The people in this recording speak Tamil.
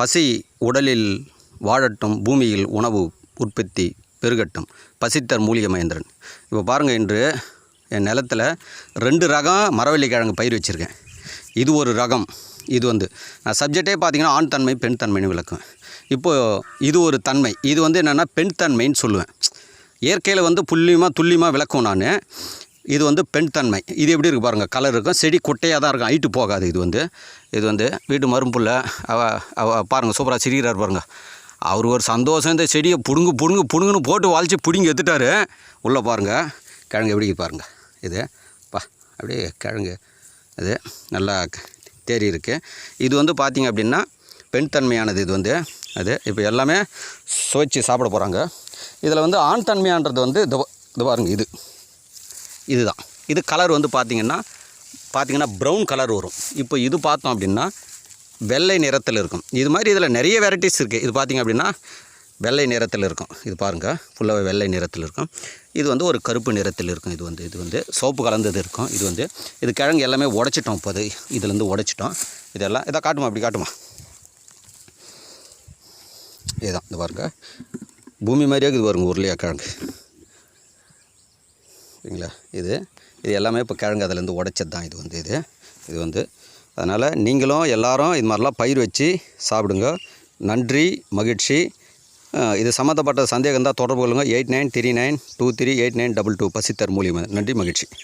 பசி உடலில் வாழட்டும் பூமியில் உணவு உற்பத்தி பெருகட்டும். பசித்தர் மூலிகை மகேந்திரன். இப்போ பாருங்கள் இன்று என் நிலத்தில் ரெண்டு ரகம் மரவள்ளி கிழங்கு பயிர் வச்சுருக்கேன். இது ஒரு ரகம். இது வந்து நான் சப்ஜெக்டே பார்த்தீங்கன்னா ஆண் தன்மை பெண் தன்மைன்னு விளக்குவேன் இப்போது இது ஒரு தன்மை. இது வந்து என்னென்னா பெண் தன்மைன்னு சொல்லுவேன். இயற்கையில் வந்து புள்ளியமாக துல்லியமாக விளக்கும் நான். இது வந்து பெண் தன்மை. இது எப்படி இருக்குது பாருங்கள் கலர் இருக்கும். செடி குட்டையாக தான் இருக்கும். ஹைட்டு போகாது இது வந்து. இது வந்து வீட்டு மரும்புள்ள அவ அவ பாருங்கள் சூப்பராக சிரிக்கிறார் பாருங்கள் அவர் ஒரு சந்தோஷம் இந்த செடியை புடுங்கு புடுங்கு புடுங்குன்னு போட்டு வாழ்ச்சி பிடுங்கி எடுத்துட்டாரு. உள்ளே பாருங்கள் கிழங்கு எப்படி இருக்குது பாருங்கள் இது பா அப்படியே கிழங்கு. இது நல்லா தேறி இருக்குது இது வந்து பார்த்திங்க அப்படின்னா பெண் தன்மையானது இது வந்து. அது இப்போ எல்லாமே சுவைச்சு சாப்பிட போகிறாங்க இதில் வந்து ஆண் தன்மையான்றது வந்து இது பாருங்கள் இது. இதுதான். இது கலர் வந்து பார்த்திங்கன்னா பார்த்திங்கன்னா ப்ரௌன் கலர் வரும். இப்போ இது பார்த்தோம் அப்படின்னா வெள்ளை நிறத்தில் இருக்கும். இது மாதிரி இதில் நிறைய வெரைட்டிஸ் இருக்குது இது பார்த்திங்க அப்படின்னா வெள்ளை நிறத்தில் இருக்கும். இது பாருங்கள் ஃபுல்லாகவே வெள்ளை நிறத்தில் இருக்கும். இது வந்து ஒரு கருப்பு நிறத்தில் இருக்கும். இது வந்து இது வந்து சோப்பு கலந்தது இருக்கும். இது வந்து இது கிழங்கு எல்லாமே உடைச்சிட்டோம். இப்போ அது இதுலேருந்து உடைச்சிட்டோம். இதெல்லாம் இதை காட்டுமா அப்படி காட்டுமா? இதுதான் இது பாருங்க. பூமி மாதிரியே இது வருங்க உருளையா கிழங்கு. சரிங்களா? இது இது எல்லாமே இப்போ கிழங்கு அதுலேருந்து உடைச்சது தான் இது வந்து இது இது வந்து. அதனால் நீங்களும் எல்லாரும் இது மாதிரிலாம் பயிர் வச்சு சாப்பிடுங்க. நன்றி மகிழ்ச்சி. இது சம்மந்தப்பட்ட சந்தேகம் தான் தொடர்பு கொள்ளுங்கள் eight nine three nine two three eight nine double two பசித்தர் மூலியமாக நன்றி மகிழ்ச்சி.